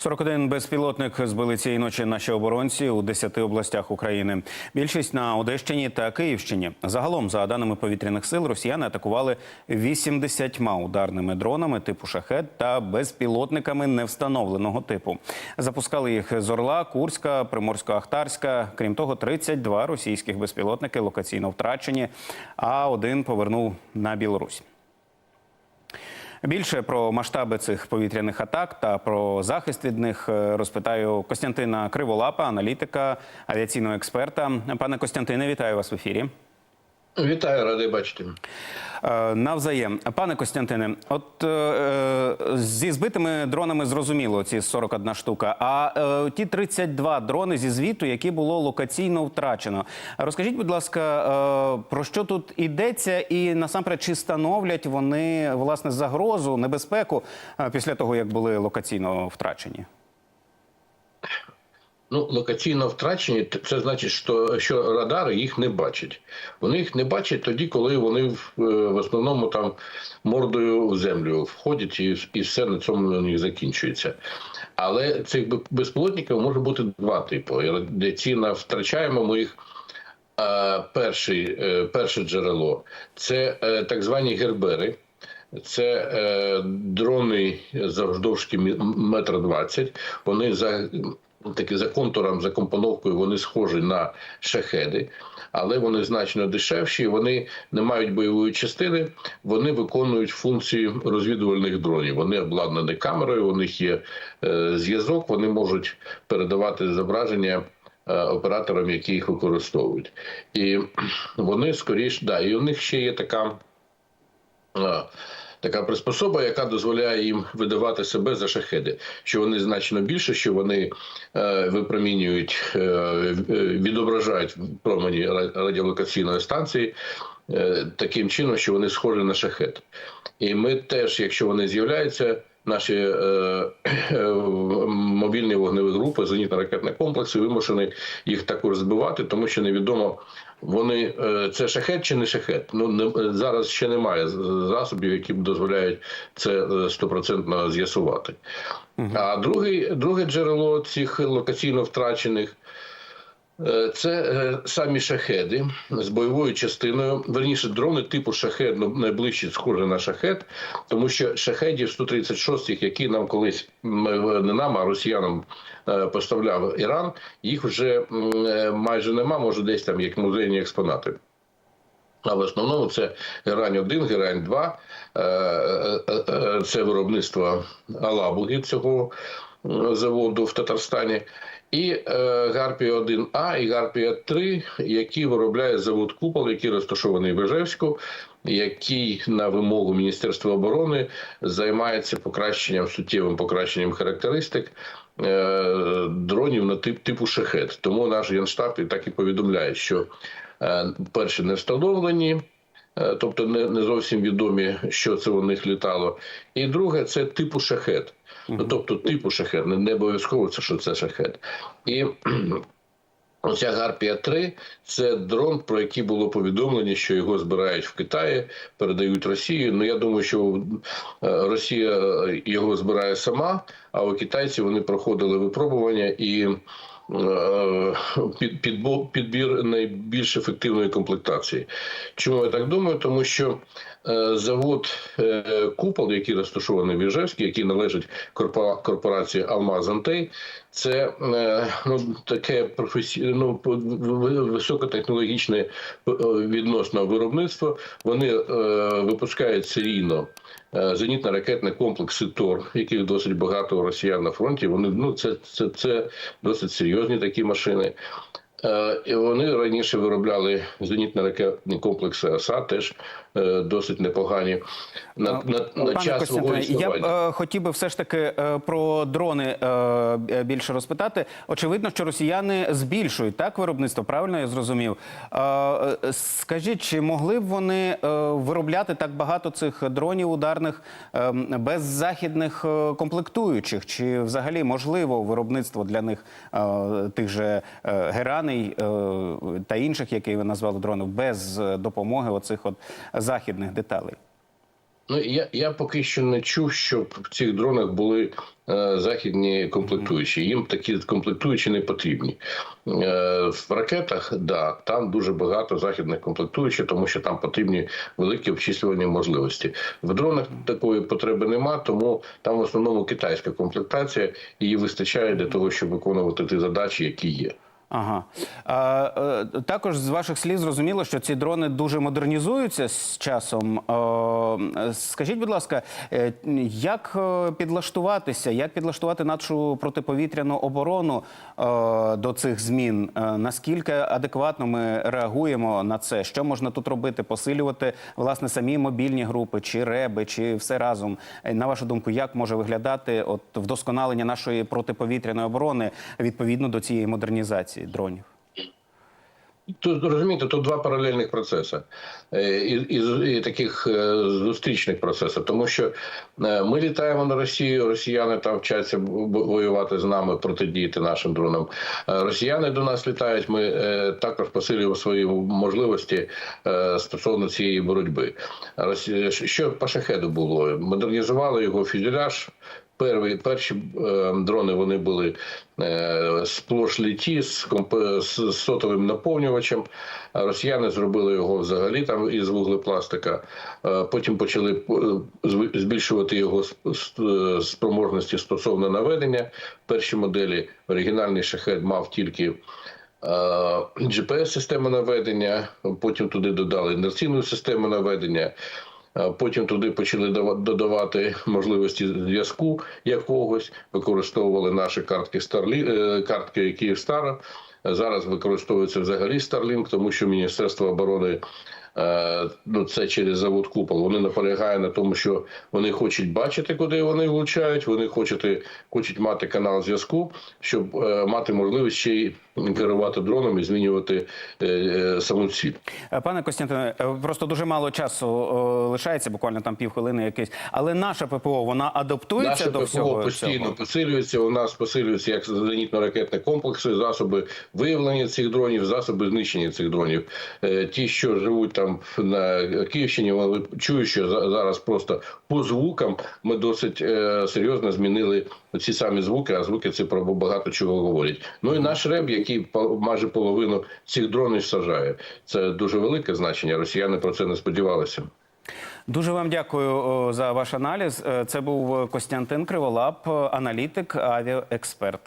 41 безпілотник збили цієї ночі наші оборонці у 10 областях України. Більшість на Одещині та Київщині. Загалом, за даними повітряних сил, росіяни атакували 80 ударними дронами типу шахет та безпілотниками невстановленого типу. Запускали їх з Орла, Курська, Приморсько-Ахтарська. Крім того, 32 російських безпілотники локаційно втрачені, а один повернув на Білорусь. Більше про масштаби цих повітряних атак та про захист від них е, розпитаю Костянтина Криволапа, аналітика, авіаційного експерта. Пане Костянтине, вітаю вас в ефірі. Вітаю, радий бачити. Е, Навзаєм, пане Костянтине, от е, е, зі збитими дронами зрозуміло, ці 41 штука. А е, ті 32 дрони зі звіту, які було локаційно втрачено. Розкажіть, будь ласка, е, про що тут йдеться, і насамперед, чи становлять вони власне загрозу, небезпеку е, після того, як були локаційно втрачені? Ну, локаційно втрачені, це значить, що, що радари їх не бачать. Вони їх не бачать тоді, коли вони в, е, в основному там мордою в землю входять, і, і все на цьому у них закінчується. Але цих бе- безпілотників може бути два типи. Радіаційно втрачаємо ми їх. Перший, е, перше джерело це е, так звані гербери. Це е, дрони мі- метр двадцять. Вони за таки за контуром, за компоновкою, вони схожі на шахеди, але вони значно дешевші. Вони не мають бойової частини. Вони виконують функції розвідувальних дронів. Вони обладнані камерою. У них є е, зв'язок. Вони можуть передавати зображення е, операторам, які їх використовують. І вони скоріш, да, і у них ще є така. Така приспособа, яка дозволяє їм видавати себе за шахеди, що вони значно більше, що вони е, випромінюють, е, е, відображають промені радіолокаційної станції е, таким чином, що вони схожі на шахет. І ми теж, якщо вони з'являються, наші е, е, мобільні вогневі групи, зенітно-ракетні комплекси вимушені їх також збивати, тому що невідомо. Вони е, це шахет чи не шахет? Ну не зараз ще немає засобів, які б дозволяють це е, стопроцентно з'ясувати. А другий, друге джерело цих локаційно втрачених Е, Це е, самі шахеди з бойовою частиною. Верніше, дрони типу шахет ну, найближчі схожі на шахет, тому що шахедів 136, які нам колись е, не нам, а росіянам е, поставляв Іран, їх вже е, майже нема, може десь там як музейні експонати. А в основному це герань 1 герань 2 е, е, е, це виробництво Алабуги цього заводу в Татарстані. І е, Гарпія 1А і Гарпія 3, які виробляє завод Купол, який розташований в Ижевську, який на вимогу Міністерства оборони займається покращенням суттєвим покращенням характеристик е, дронів на тип типу шахет. Тому наш генштаб і так і повідомляє, що е, перші не встановлені. е, Тобто не, не зовсім відомі, що це у них літало. І друге, це типу шахет. Ну, тобто типу шахет, не, не обов'язково це, що це шахет. І Оця Гарпія 3 це дрон, про який було повідомлення, що його збирають в Китаї, передають Росії. Ну я думаю, що е, Росія його збирає сама, а у китайці вони проходили випробування і е, підбір найбільш ефективної комплектації. Чому я так думаю? Тому що е, завод е, Купол, який розташований в Іжевській, який належить корпорації Алмаз Антей, це е, ну, таке професійне, ну, високотехнологічне е, відносно виробництво. Вони е, випускають серійно е, зенітно-ракетні комплекси ТОР, яких досить багато у росіян на фронті. Вони ну це, це, це досить серйозні такі машини. Е, І вони раніше виробляли зенітно-ракетні комплекси ОСА, теж е, досить непогані. На, на, на час свого Костянтине, я б е, хотів би все ж таки е, про дрони е, більше розпитати. Очевидно, що росіяни збільшують так виробництво. Правильно я зрозумів? Скажіть, чи могли б вони е, виробляти так багато цих дронів ударних е, без західних комплектуючих? Чи взагалі можливо виробництво для них е, тих же е, гераней е, та інших, які ви назвали дронів, без е, допомоги оцих от західних деталей? Ну я, я поки що не чув, щоб в цих дронах були е, західні комплектуючі. Їм такі комплектуючі не потрібні. Е, в ракетах, да, там дуже багато західних комплектуючих, тому що там потрібні великі обчислювальні можливості. В дронах такої потреби нема, тому там в основному китайська комплектація. Її вистачає для того, щоб виконувати ті задачі, які є. Ага. А, е, також з ваших слів зрозуміло, що ці дрони дуже модернізуються з часом. Скажіть, будь ласка, е, як е, підлаштуватися, як підлаштувати нашу протиповітряну оборону до цих змін? Наскільки адекватно ми реагуємо на це? Що можна тут робити? Посилювати власне самі мобільні групи, чи реби, чи все разом? На вашу думку, як може виглядати от вдосконалення нашої протиповітряної оборони відповідно до цієї модернізації дронів? Тут розумієте, тут два паралельних процеси е, і, і, і таких е, зустрічних процеси, тому що е, ми літаємо на Росію, росіяни там вчаться воювати з нами, протидіяти нашим дронам. Росіяни до нас літають. Ми також посилюємо свої можливості стосовно цієї боротьби. Що по шахеду було? Модернізували його фюзеляж. Перві, перші е, дрони вони були е, сплош літі з, комп... з сотовим наповнювачем. Росіяни зробили його взагалі там із вуглепластика. Е, потім почали е, збільшувати його е, спроможності стосовно наведення. Перші моделі оригінальний шахет мав тільки GPS-систему наведення, потім туди додали інерційну систему наведення. А Потім туди почали дава- додавати можливості зв'язку якогось, використовували наші картки Старлі е, картки Київстара. Зараз використовується взагалі Starlink, тому що Міністерство оборони е, ну це через завод Купол. Вони наполягають на тому, що вони хочуть бачити, куди вони влучають. Вони хочуть, хочуть мати канал зв'язку, щоб е, мати можливість ще й керувати дроном і змінювати е, е, саму. Е, Пане Костянтине, е, просто дуже мало часу е, лишається, буквально там півхвилини якесь. Але наша ППО вона адаптується Наше до ППО всього постійно цього? посилюється. У нас посилюються як зенітно-ракетні комплекси, засоби виявлення цих дронів, засоби знищення цих дронів. Е, Ті, що живуть там на Київщині, вони чують, що за- зараз просто по звукам ми досить е, серйозно змінили ці самі звуки, а звуки це про багато чого говорять. Ну і наш реб, який майже половину цих дронів сажає. Це дуже велике значення. Росіяни про це не сподівалися. Дуже вам дякую за ваш аналіз. Е, Це був Костянтин Криволап, аналітик, авіаексперт.